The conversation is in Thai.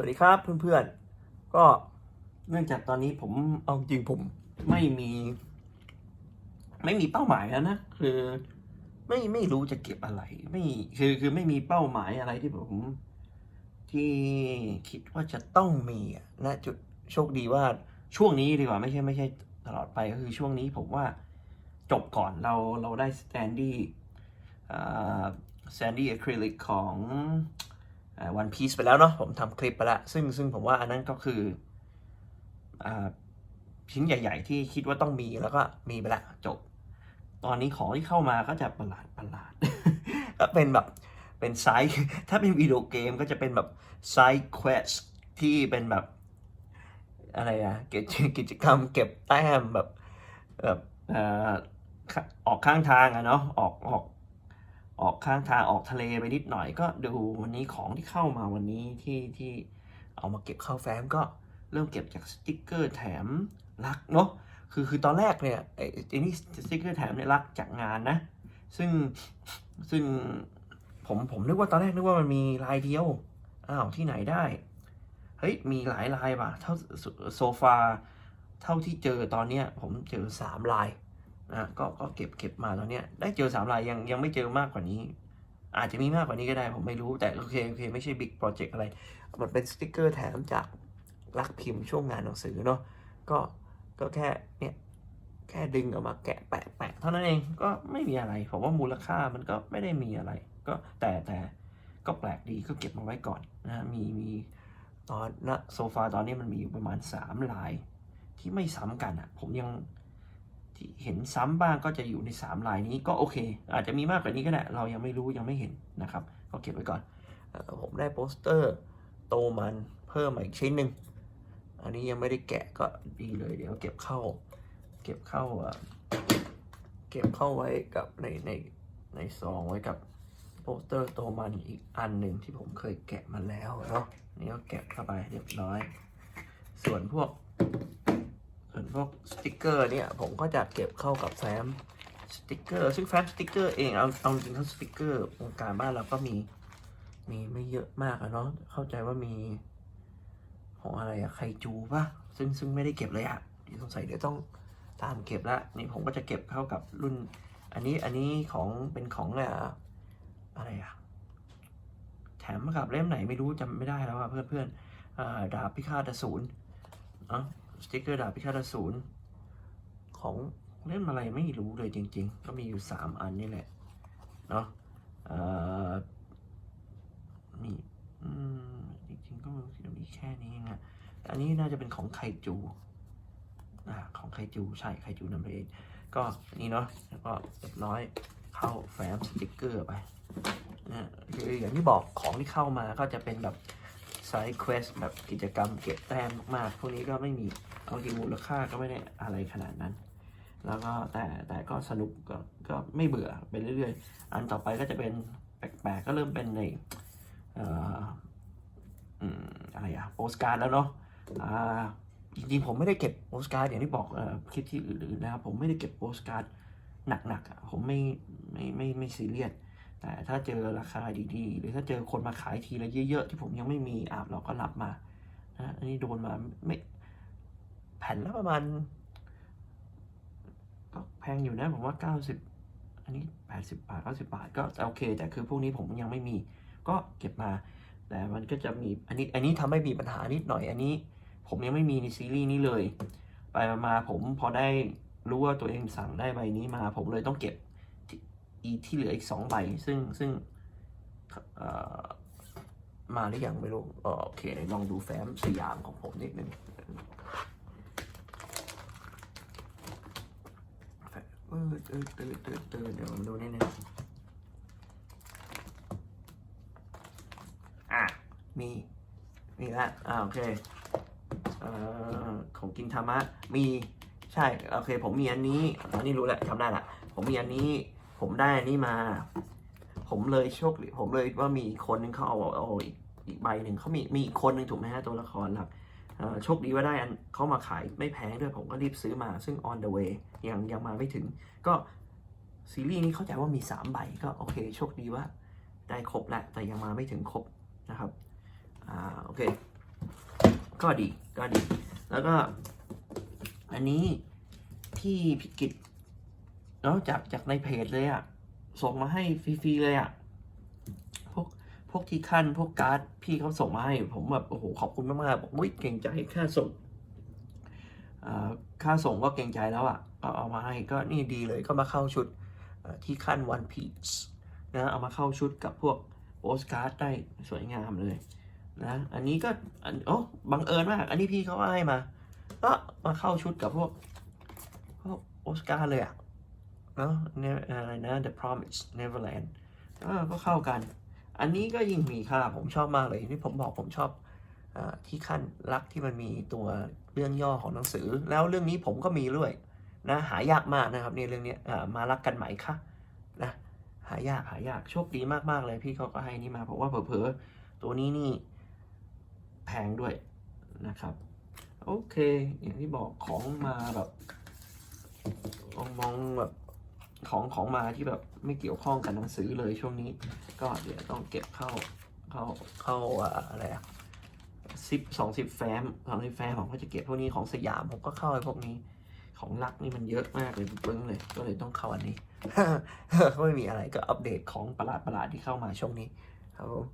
วัสดีครับเพื่อนๆ ก็เนื่องจากตอนนี้ผมเอาจริงผมไม่มี ไม่มีเป้าหมายแล้วนะคือไม่ไม่รู้จะเก็บอะไร ไม่คือคือไม่มีเป้าหมายอะไรที่ผม ที่คิดว่าจะต้องมีนะจุดโชคดีว่าช่วงนี้ดีกว่าไม่ใช่ไม่ใช่ตลอดไปก็คือช่วงนี้ผมว่าจบก่อนเราเราได้สแตนดี้สแตนดี้อะคริลิกของ วันพีซไปแล้วเนาะผมทำคลิปไปแล้ว ซึ่งซึ่งผมว่าอันนั้นก็คืออชิ้นใหญ่ ๆ ที่คิดว่าต้องมีแล้วก็มีไปล้วจบ ตอนนี้ของที่เข้ามาก็จะประหลาดประหลาดก็เป็นแบบเป็นไซส์ถ้าเป็นวิดีโอเกมก็จะเป็นแบบไซส์เควสที่เป็นแบบอะไรอะกิจกิจกรรมเก็บแต้มแบบแบบออข้าออกข้างทางอะเนาะออกออก ออกข้างทางออกทะเลไปนิดหน่อยก็ดูวันนี้ของที่เข้ามาวันนี้ที่ที่เอามาเก็บเข้าแฟ้มก็เริ่มเก็บจากสติกเกอร์แถมลักเนาะคือคือตอนแรกเนี่ยไอ้นี่สติกเกอร์แถมเนี่ยลักจากงานนะ ซึ่งซึ่งผมผมนึกว่าตอนแรกนึกว่ามันมีลายเดียวอ้าวที่ไหนได้เฮ้ยมีหลายลายว่ะเท่าโซฟาเท่าที่เจอตอนเนี้ยผมเจอสามลาย นะก็ก็เก็บเก็บมาตอนเนี้ยได้เจอสามลายยังยังไม่เจอมากกว่านี้ อาจจะมีมากกว่านี้ก็ได้ผมไม่รู้แต่โอเคโอเคไม่ใช่บิ๊กโปรเจกต์อะไร มันเป็นสติกเกอร์แถมจากรักพิมพ์ช่วงงานหนังสือเนาะก็ก็แค่เนี่ยแค่ดึงออกมาแกะแปะแปะเท่านั้นเองก็ไม่มีอะไรผมว่ามูลค่ามันก็ไม่ได้มีอะไร ก็แต่แต่ก็แปลกดีก็เก็บมาไว้ก่อนนะมีมีตอนณโซฟาตอนนี้มันมีอยู่ประมาณสามลายที่ไม่ซ้ำกันอะผมยัง ที่เห็นซ้ำบ้างก็จะอยู่ในสามลายนี้ก็โอเค อาจจะมีมากกว่านี้ก็ได้ เรายังไม่รู้ยังไม่เห็นนะครับ ก็เก็บไว้ก่อนอผมได้โปสเตอร์โตมันเพิ่มมาอีกชิ้นหนึ่งอันนี้ยังไม่ได้แกะก็ดีเลยเดี๋ยวเก็บเข้า เก็บเข้าเอ่อเก็บเข้าไว้กับในในในซองไว้กับโปสเตอร์โตมันอีกอันหนึ่งที่ผมเคยแกะมาแล้วเนาะนี่ก็แกะเข้าไปเรียบร้อย ส่วนพวก ส่วนพวกสติกเกอร์เนี่ยผมก็จะเก็บเข้ากับแฟ้มสติกเกอร์ซึ่งแฟ้มสติกเกอร์เองเอาเอาจริงทั้งสติกเกอร์วงการบ้านเราก็มีมีไม่เยอะมากอะเนาะเข้าใจว่ามีของอะไรอะไคจูปะซึ่งซึ่งไม่ได้เก็บเลยอะดีสงสัยเดี๋ยวต้องตามเก็บละนี่ผมก็จะเก็บเข้ากับรุ่น อันนี้อันนี้ของเป็นของอะอะไรอะแถมมากับเล่มไหนไม่รู้จำไม่ได้แล้วอะเพื่อนเพื่อนดาบพิฆาตอสูรเอะ สติกเกอร์ดาบพิฆาตอสูรของเล่มอะไรไม่รู้เลยจริง ๆ ก็มีอยู่สามอันนี่แหละ เนาะมีจริงๆก็มีแค่นี้เองอะอันนี้น่าจะเป็นของไคจูอของไคจูใช่ไคจูนั่นเอง ก็นี่เนาะแล้วก็เรียบร้อยเข้าแฟ้มสติกเกอร์ไปนะคืออย่างที่บอกของที่เข้ามาก็จะเป็นแบบ ไซด์เควสแบบกิจกรรมเก็บแต้มมากๆ พวกนี้ก็ไม่มี เอาจริงมูลค่าก็ไม่ได้อะไรขนาดนั้น แล้วก็แต่แต่ก็สนุกก็ก็ไม่เบื่อไปเรื่อยๆ อันต่อไปก็จะเป็นแปลกๆ ก็เริ่มเป็นในอะไรอะโปสการ์ดแล้วเนาะอ่าจริงๆผมไม่ได้เก็บโปสการ์ดอย่างที่บอกอคลิปที่อื่นๆนะครับผมไม่ได้เก็บโปสการ์ดหนักๆผมไม่ไม่ไม่ไม่ซีเรียส แต่ถ้าเจอราคาดีๆ หรือถ้าเจอคนมาขายทีละเยอะๆ ที่ผมยังไม่มีอาบเราก็รับมานะอันนี้โดนมาไม่แผ่นละประมาณก็แพงอยู่นะผมว่าเก้าสิบอันนี้แปดสิบบาทเก้าสิบาท ก็โอเค แต่คือพวกนี้ผมยังไม่มี ก็เก็บมา แต่มันก็จะมีอันนี้อันนี้ทำให้มีปัญหานิดหน่อย อันนี้ ผมยังไม่มีในซีรีส์นี้เลย ไปมาผมพอได้รู้ว่าตัวเองสั่งได้ใบนี้มา ผมเลยต้องเก็บ อีที่เหลืออีกสองใบซึ่งซึ่งมาหรือยังไม่รู้โอเคลองดูแฟ้มสยามของผมนิดนึงเออเออเออเออเออเดี๋ยวผมดูนิดนึงอะ มี มีละอ่าโอเคเอ่อของกินธรรมะ มี ใช่ โอเค ผมมีอันนี้อันนี้รู้แหละทำได้ละ ผมมีอันนี้ ผมได้อันนี้มา ผมเลยโชคดีผมเลยว่ามีคนนึงเขาเอาเอาอีกอีกใบหนึ่งเขามีมีอีกคนนึงถูกไหมฮะตัวละครหลักโชคดีว่าได้อันเขามาขายไม่แพงด้วยผมก็รีบซื้อมาซึ่ง on the way ยังยังมาไม่ถึง ก็ซีรีส์นี้เข้าใจว่ามี 3 ใบก็โอเค โชคดีว่าได้ครบแล้วแต่ยังมาไม่ถึงครบนะครับอ่าโอเค ก็ดีก็ดี แล้วก็ อันนี้ที่พิกิจ เนาะจากจากในเพจเลยอะส่งมาให้ฟรีๆเลยอะพวกพวกที่ขั้นพวกการ์ดพี่เขาส่งมาให้ ผมแบบโอ้โหขอบคุณมากๆบอกมุ้ยเก่งใจค่าส่งอ่าค่าส่งก็เก่งใจแล้วอะเอาเอามาให้ก็นี่ดีเลยก็มาเข้าชุดที่ขั้น One Piece นะเอามาเข้าชุดกับพวกโปสการ์ดได้สวยงามเลยนะอันนี้ก็อันโอ้บังเอิญมาก อันนี้พี่เขาให้มา ก็มาเข้าชุดกับพวกพวกโอสการ์เลยอะเนาะ เนี่ยอะไรนะ The Promise Neverland ก็เข้ากัน อันนี้ก็ยิ่งมีค่าผมชอบมากเลยที่ผมบอกผมชอบอที่ขั้นรักที่มันมีตัวเรื่องย่อของหนังสือ แล้วเรื่องนี้ผมก็มีด้วยนะหายากมากนะครับนี่เรื่องนี้มารักกันไหมคะนะหายากหายากโชคดีมากๆเลยพี่เขาก็ให้นี่มาเพราะว่าเผลอๆตัวนี้นี่แพงด้วยนะครับโอเค อย่างที่บอกของมาแบบมองแบบ ของของมาที่แบบไม่เกี่ยวข้องกับหนังสือเลยช่วงนี้ ก็เดี๋ยวต้องเก็บเข้าเข้าเข้าอะไรอะสิบสองสิบแฟ้มสองสิบแฟ้มผมก็จะเก็บพวกนี้ของสยามผมก็เข้าไอ้พวกนี้ของรักนี่มันเยอะมากเลยปึ้งเลย ก็เลยต้องเข้าอันนี้ก็ไม่มีอะไรก็อัปเดตของประหลาดประหลาดที่เข้ามาช่วงนี้ครับผม